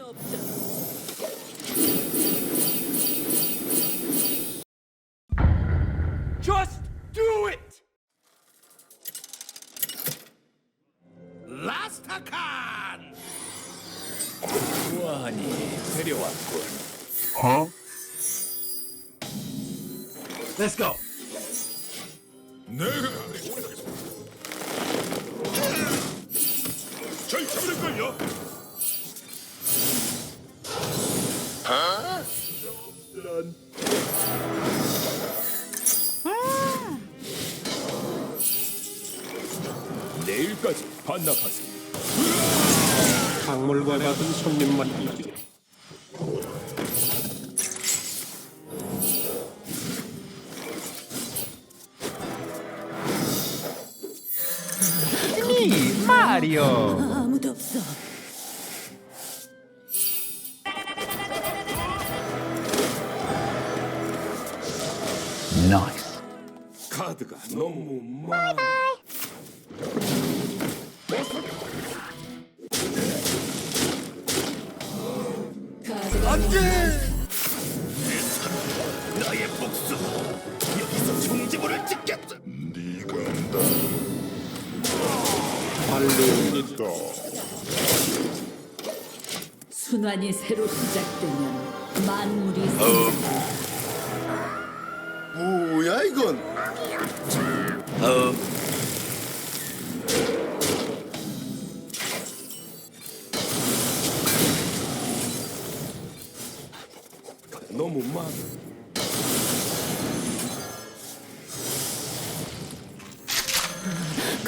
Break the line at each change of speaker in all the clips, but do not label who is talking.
수는 없다.
Just do it! 라스타 칸! 우아하니 데려왔군.
Let's go.
내가 잘 잡을걸요?
내일까지 반납하세요.
박물관 받은 손님만 이기.
아무도 없어.
카드가 너무 많아.
카드가
나의 복수. 여기서 종지부를 찍겠다 네가 온다.
발레입니다.
순환이 새로 시작되면 만물이 생긴다.
뭐야 이건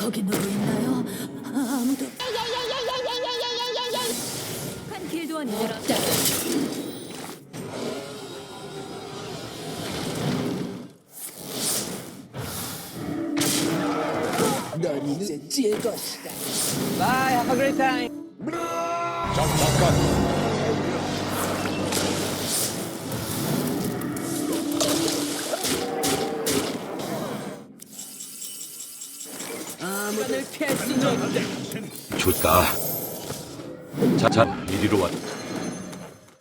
거기 누구 있나요? 아무도. 한 길도원이 늘었다. 넌 이제 찔 것이다. 아무도 피할 수는 없다.
좋다. 자자, 이리로 왔.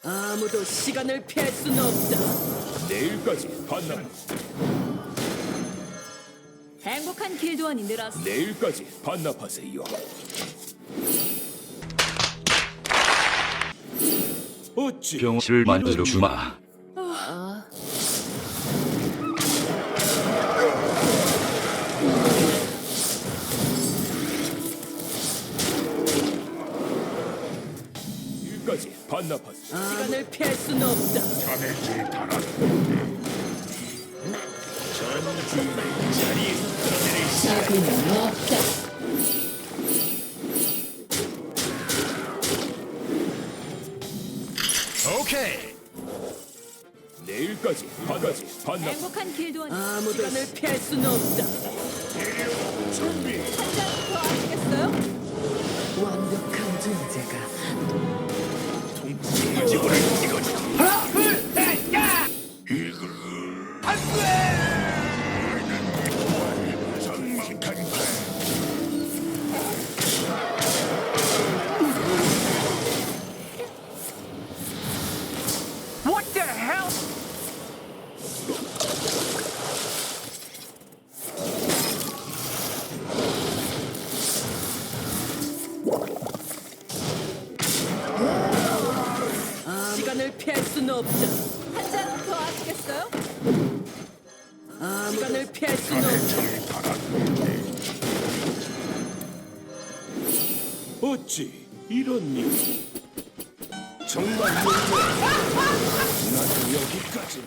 아무도 시간을 피할 수는 없다.
내일까지 반납.
행복한 길도원이 늘었어.
내일까지 반납하세요. 어찌
병실 만들어 주마.
피할 수는 없다.
자네지 달아
자비는 없다.
오케이
내일까지 반까지 반납.
행복한 길도원 아무도 시간을 피할 수는 없다.
준비
한잔더 하시겠어요? 완벽한 존재가 피할 수는 없다.
어찌 이런 일? 정말 문제. 나도 여기까지.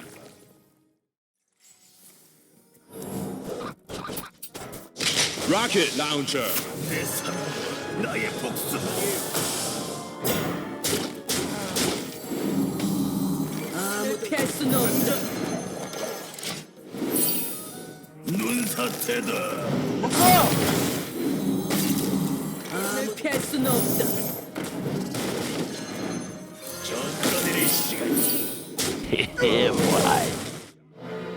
로켓 라운처 내 삶, 나의 복수
시간을 피할 수는 없다.
사태다
시간을 피할 수는 없다.
전가들의 시간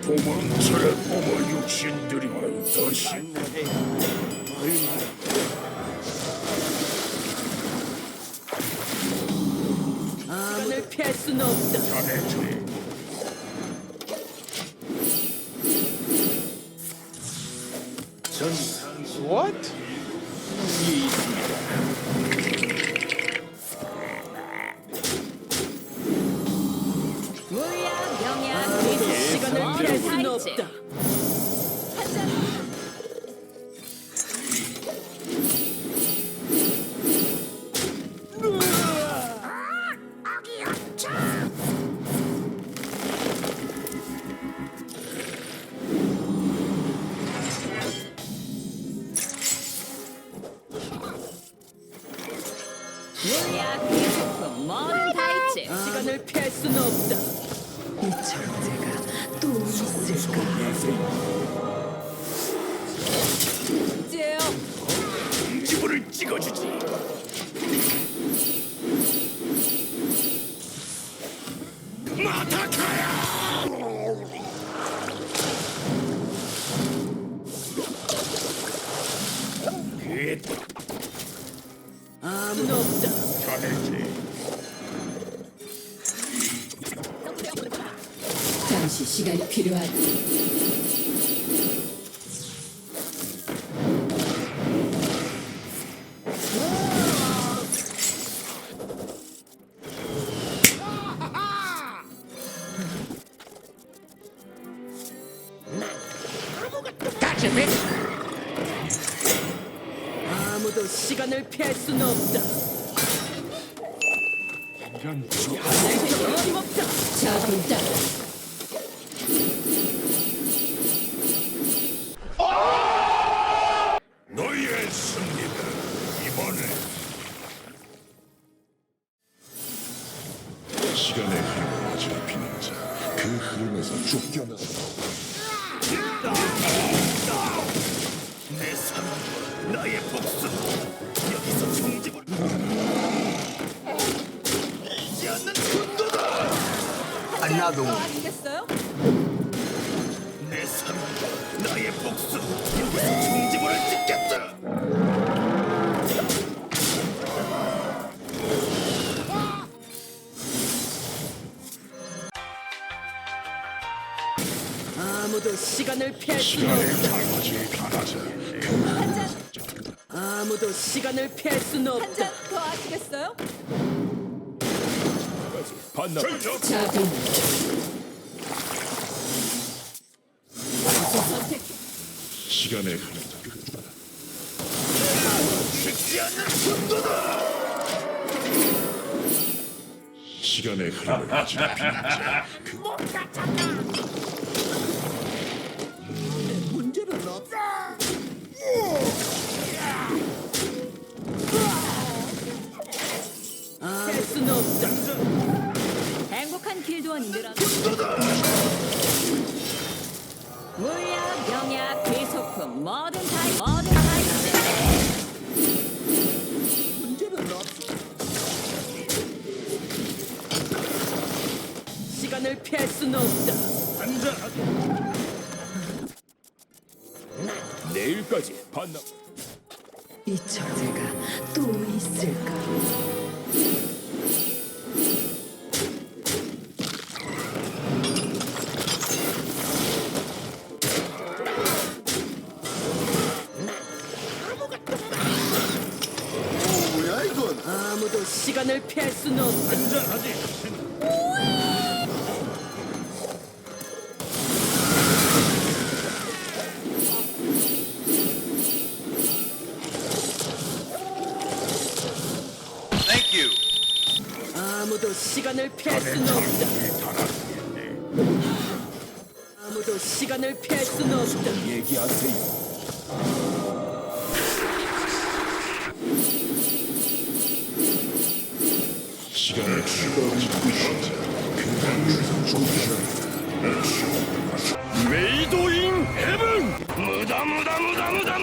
도망쳐라 어머 육신들이 다시
피할 수는 없다.
자네들
What?
물약, 영양, 미술 시간을 피할 수는 없다.
물약 기술품 뭐든 다 있지.
시간을 피할 수는 없다.
이 천재가 또 있을까?
제요.
지불을 찍어주지
잠시 시간이 필요하다.
아무도 시간을 피할 수는 없다. 어림없다.
자동 따
시간의 흐름을 어지럽히는 자, 그 흐름에서 쫓겨나서
내 사랑과 나의 복수. 여기서 총집을 이지 않는 분노다!
아시겠어요?
내 사랑과 나의 복수. 여기서 총집을 찍겠다
아무도 시간을 피할 수는
시간의
없다.
변하자.
아무도 시간을 피할 수는 없다.
더 아시겠어요?
반납하지.
자동
시간의 흐름.
죽지 않는 분노다
시간의 흐름을 어지럽히는 자,
행복한 길도원이 늘어. 물약, 명약, 귀속품 뭐든 다 있- 뭐든 다 있지.
시간을 피할 수는 없다.
내일까지 반납.
이 천재가 또 있을까?
시간을 피할 수는 없다. 아무도 시간을 피할 수는 없다. 아무도 시간을 피할 수는 없다.
얘기하세요.
시간의 흐름을 어지럽히는 자, 그 흐름에서 쫓겨나서
메이도인 헤븐 무다 무다 무다 무다